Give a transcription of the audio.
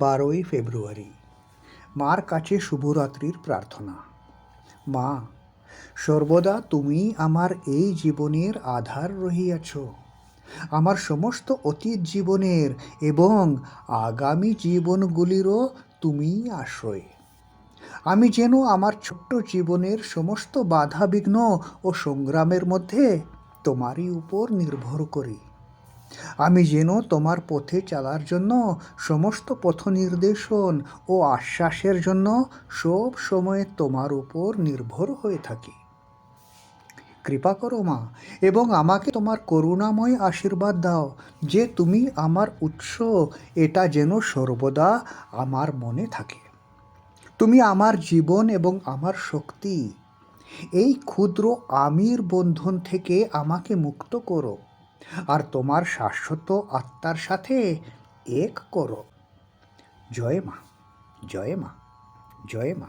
বারোই ফেব্রুয়ারি। মার কাছে শুভরাত্রির প্রার্থনা। মা, সর্বদা তুমি আমার এই জীবনের আধার রহিয়াছ। আমার সমস্ত অতীত জীবনের এবং আগামী জীবনগুলিরও তুমিই আশ্রয়। আমি যেন আমার ছোট্ট জীবনের সমস্ত বাধা বিঘ্ন ও সংগ্রামের মধ্যে তোমারই উপর নির্ভর করি। আমি যেন তোমার পথে চলার জন্য সমস্ত পথ নির্দেশন ও আশ্বাসের জন্য সব সময় তোমার উপর নির্ভর হয়ে থাকি। কৃপা করো মা, এবং আমাকে তোমার করুণাময় আশীর্বাদ দাও যে তুমি আমার উৎস, এটা যেন সর্বদা আমার মনে থাকে। তুমি আমার জীবন এবং আমার শক্তি। এই ক্ষুদ্র আমির বন্ধন থেকে আমাকে মুক্ত করো। আর তোমার শাশ্বত আত্মার সাথে এক করো। জয় মা জয় মা জয় মা।